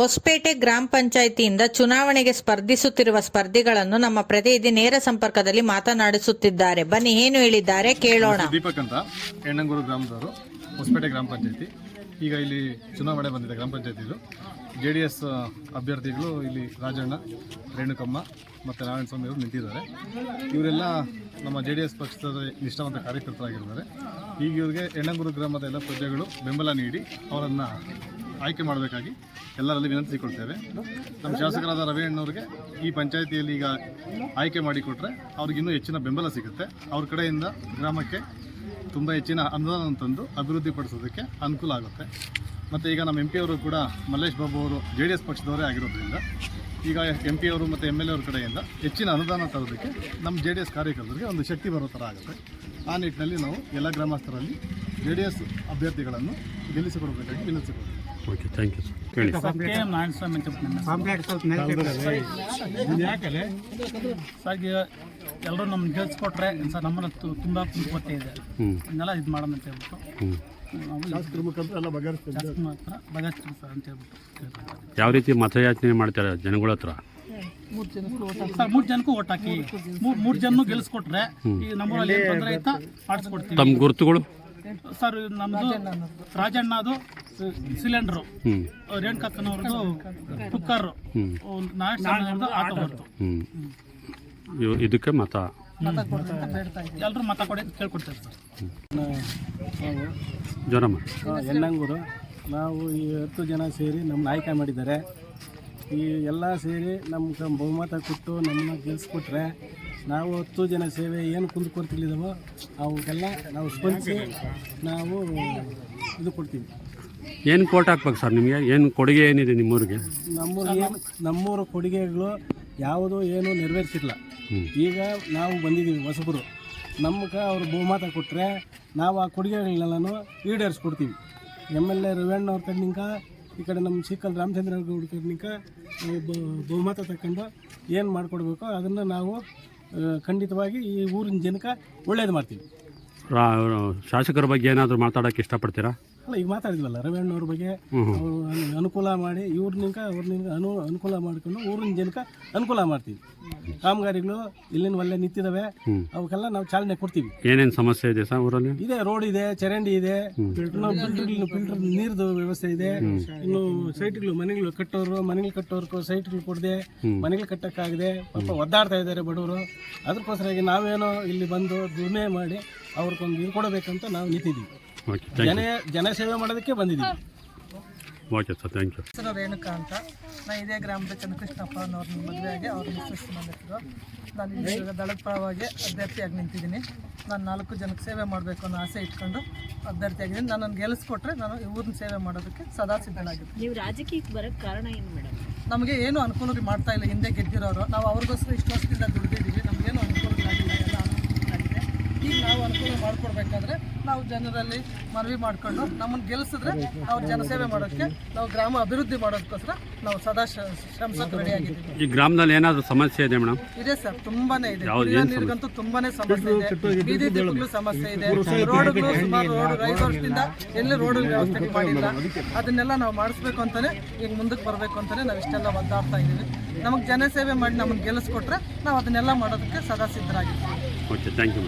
ಹೊಸಪೇಟೆ ಗ್ರಾಮ ಪಂಚಾಯಿತಿಯಿಂದ ಚುನಾವಣೆಗೆ ಸ್ಪರ್ಧಿಸುತ್ತಿರುವ ಸ್ಪರ್ಧಿಗಳನ್ನು ನಮ್ಮ ಪ್ರತಿನಿಧಿ ನೇರ ಸಂಪರ್ಕದಲ್ಲಿ ಮಾತನಾಡಿಸುತ್ತಿದ್ದಾರೆ. ಬನ್ನಿ, ಏನು ಹೇಳಿದ್ದಾರೆ ಕೇಳೋಣ. ದೀಪಕ್ ಅಂತ, ಎಣ್ಣಂಗೂರು ಗ್ರಾಮದವರು, ಹೊಸಪೇಟೆ ಗ್ರಾಮ ಪಂಚಾಯತಿ. ಈಗ ಇಲ್ಲಿ ಚುನಾವಣೆ ಬಂದಿದೆ ಗ್ರಾಮ ಪಂಚಾಯತಿದು. ಜೆ ಡಿ ಎಸ್ ಅಭ್ಯರ್ಥಿಗಳು ಇಲ್ಲಿ ರಾಜಣ್ಣ, ರೇಣುಕಮ್ಮ ಮತ್ತು ನಾರಾಯಣ ಸ್ವಾಮಿ ಅವರು ನಿಂತಿದ್ದಾರೆ. ಇವರೆಲ್ಲ ನಮ್ಮ ಜೆ ಡಿ ಎಸ್ ಪಕ್ಷದ ನಿಷ್ಠಾವಂತ ಕಾರ್ಯಕರ್ತರಾಗಿರ್ತಾರೆ ಈಗ ಇವರಿಗೆ ಎಣ್ಣಂಗೂರು ಗ್ರಾಮದ ಎಲ್ಲ ಪ್ರಜೆಗಳು ಬೆಂಬಲ ನೀಡಿ ಅವರನ್ನು ಆಯ್ಕೆ ಮಾಡಬೇಕಾಗಿ ಎಲ್ಲರಲ್ಲಿ ವಿನಂತಿಸಿಕೊಳ್ತೇವೆ ನಮ್ಮ ಶಾಸಕರಾದ ರವಿ ಅಣ್ಣವ್ರಿಗೆ ಈ ಪಂಚಾಯಿತಿಯಲ್ಲಿ ಈಗ ಆಯ್ಕೆ ಮಾಡಿಕೊಟ್ರೆ ಅವ್ರಿಗಿನ್ನೂ ಹೆಚ್ಚಿನ ಬೆಂಬಲ ಸಿಗುತ್ತೆ. ಅವ್ರ ಕಡೆಯಿಂದ ಗ್ರಾಮಕ್ಕೆ ತುಂಬ ಹೆಚ್ಚಿನ ಅನುದಾನ ತಂದು ಅಭಿವೃದ್ಧಿಪಡಿಸೋದಕ್ಕೆ ಅನುಕೂಲ ಆಗುತ್ತೆ. ಮತ್ತು ಈಗ ನಮ್ಮ ಎಂ ಪಿ ಅವರು ಕೂಡ ಮಲ್ಲೇಶ್ ಬಾಬು ಅವರು ಜೆ ಡಿ ಎಸ್ ಪಕ್ಷದವರೇ ಆಗಿರೋದ್ರಿಂದ ಈಗ ಎಂ ಪಿ ಅವರು ಮತ್ತು ಎಂ ಎಲ್ ಎ ಅವ್ರ ಕಡೆಯಿಂದ ಹೆಚ್ಚಿನ ಅನುದಾನ ತರೋದಕ್ಕೆ ನಮ್ಮ ಜೆ ಡಿ ಎಸ್ ಕಾರ್ಯಕರ್ತರಿಗೆ ಒಂದು ಶಕ್ತಿ ಬರೋ ಥರ ಆಗುತ್ತೆ. ಆ ನಿಟ್ಟಿನಲ್ಲಿ ನಾವು ಎಲ್ಲ ಗ್ರಾಮಸ್ಥರಲ್ಲಿ ಜೆ ಡಿ ಎಸ್ ಅಭ್ಯರ್ಥಿಗಳನ್ನು ಗೆಲ್ಲಿಸಿಕೊಡಬೇಕಾಗಿ ವಿನಂತಿಸಿಕೊಡ್ತೀವಿ ಓಕೆ ಥ್ಯಾಂಕ್ ಯು ಸರ್ ಹೇಳಿ. ಸರ್ ಎಲ್ಲರೂ ನಮ್ಗೆ ಗೆಲ್ಸ್ಕೊಟ್ರೆ ಸರ್ ನಮ್ಮನ್ನ ತುಂಬ ಕುಂದ್ಕೊತ್ತೆ ಇದೆ. ಇದನ್ನೆಲ್ಲ ಇದು ಮಾಡೋಣ ಅಂತ ಹೇಳ್ಬಿಟ್ಟು. ಬಗೆಹರಿಸ್ತೀವಿ. ಸರ್ ಅಂತ ಹೇಳ್ಬಿಟ್ಟು ಯಾವ ರೀತಿ ಮತಯಾಚನೆ ಮಾಡ್ತಾರೆ ಜನಗಳ ಹತ್ರ? ಸರ್ ಮೂರು ಜನಕ್ಕೂ ಓಟ್ ಹಾಕಿ. ಮೂರು ಮೂರು ಜನ ಗೆಲ್ಸ್ಕೊಟ್ರೆ ಈ ನಮ್ಮೂರಲ್ಲಿ ಏನು ತೊಂದರೆ ಆಯ್ತಾ ಆಡಿಸ್ಕೊಡ್ತೀವಿ. ತಮ್ಮ ಗುರುತುಗಳು? ಸರ್ ನಮ್ಮದು ರಾಜಣ್ಣ ಅದು ಸಿಲಿಂಡ್ರು. ಹ್ಞೂ ರೇಣುಕಕ್ಕನವ್ರದ್ದು ಕುಕ್ಕರು. ನಾರಾಯಣ ಆಟೋ ಬರ್ತು ಇವ್ ಇದಕ್ಕೆ ಮತ? ಎಲ್ಲರೂ ಮತ ಕೊಡಿ ಅಂತ ಕೇಳ್ಕೊಡ್ತಾರೆ ಸರ್. ಜ್ವರಮ್ಮ ಎಣ್ಣಂಗೂರು. ನಾವು ಈ ಹತ್ತು ಜನ ಸೇರಿ ನಮ್ಮ ನಾಯಕ ಮಾಡಿದ್ದಾರೆ. ಈ ಎಲ್ಲ ಸೇರಿ ನಮ್ಗೆ ಬಹುಮತ ಕೊಟ್ಟು ನಮ್ಮನ್ನ ಗೆಲ್ಸ್ಕೊಟ್ರೆ ನಾವು ಹತ್ತು ಜನ ಸೇವೆ ಏನು ಕುಂದುಕೊಡ್ತಿಲ್ಲಿದ್ದಾವೋ ಅವಕ್ಕೆಲ್ಲ ನಾವು ಸ್ಪಂದಿಸಿ ನಾವು ಇದು ಕೊಡ್ತೀವಿ. ಏನು ಕೋಟ್ ಹಾಕ್ಬೇಕು ಸರ್ ನಿಮಗೆ? ಏನು ಕೊಡುಗೆ ಏನಿದೆ ನಿಮ್ಮೂರಿಗೆ? ನಮ್ಮೂರು ಏನು ನಮ್ಮೂರ ಕೊಡುಗೆಗಳು ಯಾವುದು ಏನು ನೆರವೇರಿಸಿಲ್ಲ. ಈಗ ನಾವು ಬಂದಿದ್ದೀವಿ ಹೊಸಬರು. ನಮ್ಗೆ ಅವ್ರು ಬಹುಮತ ಕೊಟ್ಟರೆ ನಾವು ಆ ಕೊಡುಗೆಗಳನ್ನೆಲ್ಲನೂ ಈಡೇರಿಸ್ಕೊಡ್ತೀವಿ. ಎಂ ಎಲ್ ಎ ರವಣ್ಣವ್ರ ಕಡ್ನಿಂಕ ಈ ಕಡೆ ನಮ್ಮ ಸಿಕ್ಕಲ್ ರಾಮಚಂದ್ರ ಗೌಡ ಬ- ಬಹುಮತ ತಗೊಂಡು ಏನು ಮಾಡಿಕೊಡ್ಬೇಕೋ ಅದನ್ನು ನಾವು ಖಂಡಿತವಾಗಿ ಈ ಊರಿನ ಜನಕ್ಕೆ ಒಳ್ಳೇದು ಮಾಡ್ತೀವಿ. ಶಾಸಕರ ಬಗ್ಗೆ ಏನಾದರೂ ಮಾತಾಡೋಕ್ಕೆ ಇಷ್ಟಪಡ್ತೀರಾ? ಅಲ್ಲ ಈಗ ಮಾತಾಡಿದ್ವಲ್ಲ ರವಿಣ್ಣವ್ರ ಬಗ್ಗೆ ಅವ್ರು ಅನುಕೂಲ ಮಾಡಿ ಇವ್ರನಿಂಕ ಅವ್ರನಿಂದ ಅನು ಅನುಕೂಲ ಮಾಡ್ಕೊಂಡು ಊರಿನ ಜನಕ್ಕೆ ಅನುಕೂಲ ಮಾಡ್ತೀವಿ. ಕಾಮಗಾರಿಗಳು ಇಲ್ಲಿನ ಒಳ್ಳೆ ನಿಂತಿದ್ದಾವೆ ಹ್ಞೂ ಅವಕ್ಕೆಲ್ಲ ನಾವು ಚಾಲನೆ ಕೊಡ್ತೀವಿ. ಏನೇನು ಸಮಸ್ಯೆ ಇದೆ ಸರ್ ಊರಲ್ಲಿ? ಇದೆ ರೋಡ್ ಇದೆ ಚರಂಡಿ ಇದೆ. ಇನ್ನು ಫಿಲ್ಟರ್ ಫಿಲ್ಟರ್ ನೀರ್ದು ವ್ಯವಸ್ಥೆ ಇದೆ. ಇನ್ನು ಸೈಟ್ಗಳು ಮನೆಗಳು ಕಟ್ಟೋರು ಮನೆಗಳು ಕಟ್ಟೋರ್ಗೂ ಸೈಟ್ಗಳು ಕೊಡದೆ ಮನೆಗಳು ಕಟ್ಟಕ್ಕಾಗದೆ ಪಾಪ ಒದ್ದಾಡ್ತಾ ಇದ್ದಾರೆ ಬಡವರು. ಅದಕ್ಕೋಸ್ಕರ ನಾವೇನೋ ಇಲ್ಲಿ ಬಂದು ದುಡಿಮೆ ಮಾಡಿ ಅವ್ರಿಗೊಂದು ಇದು ಕೊಡಬೇಕಂತ ನಾವು ನಿಂತಿದ್ದೀವಿ. ಓಕೆ ಥ್ಯಾಂಕ್ ಜನ ಜನ ಸೇವೆ ಮಾಡೋದಕ್ಕೆ ಬಂದಿದ್ದೀವಿ. You okay sir thank you sir Renuka ಅಂತ? ನಾನು ಇದೇ ಗ್ರಾಮದ ಚಂದ್ರಕೃಷ್ಣಪ್ಪ ಅನ್ನೋರ್ನ ಮದುವೆಯಾಗಿ ಅವ್ರ ಮಿಸ್ಸಸ್ ನನ್ನ ನಾನು ಇಲ್ಲಿ ಇವಾಗ ದಳದ ಪರವಾಗಿ ಅಭ್ಯರ್ಥಿಯಾಗಿ ನಿಂತಿದ್ದೀನಿ. ನಾನು ನಾಲ್ಕು ಜನಕ್ಕೆ ಸೇವೆ ಮಾಡಬೇಕು ಅನ್ನೋ ಆಸೆ ಇಟ್ಕೊಂಡು ಅಭ್ಯರ್ಥಿಯಾಗಿದ್ದೀನಿ. ನನ್ನನ್ನು ಗೆಲ್ಲಿಸ್ಕೊಟ್ರೆ ನಾನು ಈ ಊರಿನ ಸೇವೆ ಮಾಡೋದಕ್ಕೆ ಸದಾ ಸಿದ್ಧನಾಗಿದ್ದೀನಿ ನೀವು ರಾಜಕೀಯಕ್ಕೆ ಬರೋಕ್ಕೆ ಕಾರಣ ಏನು ಮೇಡಮ್? ನಮಗೆ ಏನು ಅನುಕೂಲ ಮಾಡ್ತಾ ಇಲ್ಲ ಹಿಂದೆ ಗೆದ್ದಿರೋರು. ನಾವು ಅವ್ರಿಗೋಸ್ಕರ ಇಷ್ಟು ವರ್ಷದಿಂದ ದುಡಿದಿದ್ದೀವಿ. ನಮಗೇನು ಈಗ ನಾವು ಅನುಕೂಲ ಮಾಡಿಕೊಡ್ಬೇಕಾದ್ರೆ ನಾವು ಜನರಲ್ಲಿ ಮನವಿ ಮಾಡಿಕೊಂಡು ನಮ್ಮನ್ನು ಗೆಲ್ಲಿಸಿದ್ರೆ ಅವ್ರ ಜನಸೇವೆ ಮಾಡೋಕ್ಕೆ ನಾವು ಗ್ರಾಮ ಅಭಿವೃದ್ಧಿ ಮಾಡೋದಕ್ಕೋಸ್ಕರ ನಾವು ಸದಾ ಶ- ರೆಡಿ ಆಗಿದ್ದೀವಿ. ಈ ಗ್ರಾಮದಲ್ಲಿ ಏನಾದರೂ ಸಮಸ್ಯೆ ಇದೆ ಮೇಡಮ್? ಇದೆ ಸರ್ ತುಂಬಾನೇ ಇದೆ. ಕುಡಿಯೋ ನೀರಿಗಂತೂ ತುಂಬಾನೇ ಸಮಸ್ಯೆ ಇದೆ. ಬೀದಿ ದೀಪಗಳು ಸಮಸ್ಯೆ ಇದೆ. ರೋಡ್ಗಳು ಸುಮಾರು ರೋಡ್ ಐದು ವರ್ಷದಿಂದ ಎಲ್ಲಿ ರೋಡ್ ವ್ಯವಸ್ಥೆ ಮಾಡಿಲ್ಲ. ಅದನ್ನೆಲ್ಲ ನಾವು ಮಾಡಿಸ್ಬೇಕು ಅಂತಾನೆ ಈಗ ಮುಂದಕ್ಕೆ ಬರಬೇಕು ಅಂತಾನೆ ನಾವು ಇಷ್ಟೆಲ್ಲ ಒದ್ದಾಡ್ತಾ ಇದ್ದೀವಿ. ನಮಗೆ ಜನಸೇವೆ ಮಾಡಿ ನಮ್ಮನ್ನು ಗೆಲ್ಲಿಸ್ಕೊಟ್ರೆ ನಾವು ಅದನ್ನೆಲ್ಲ ಮಾಡೋದಕ್ಕೆ ಸದಾ ಸಿದ್ಧರಾಗಿದ್ದೀವಿ. Okay thank you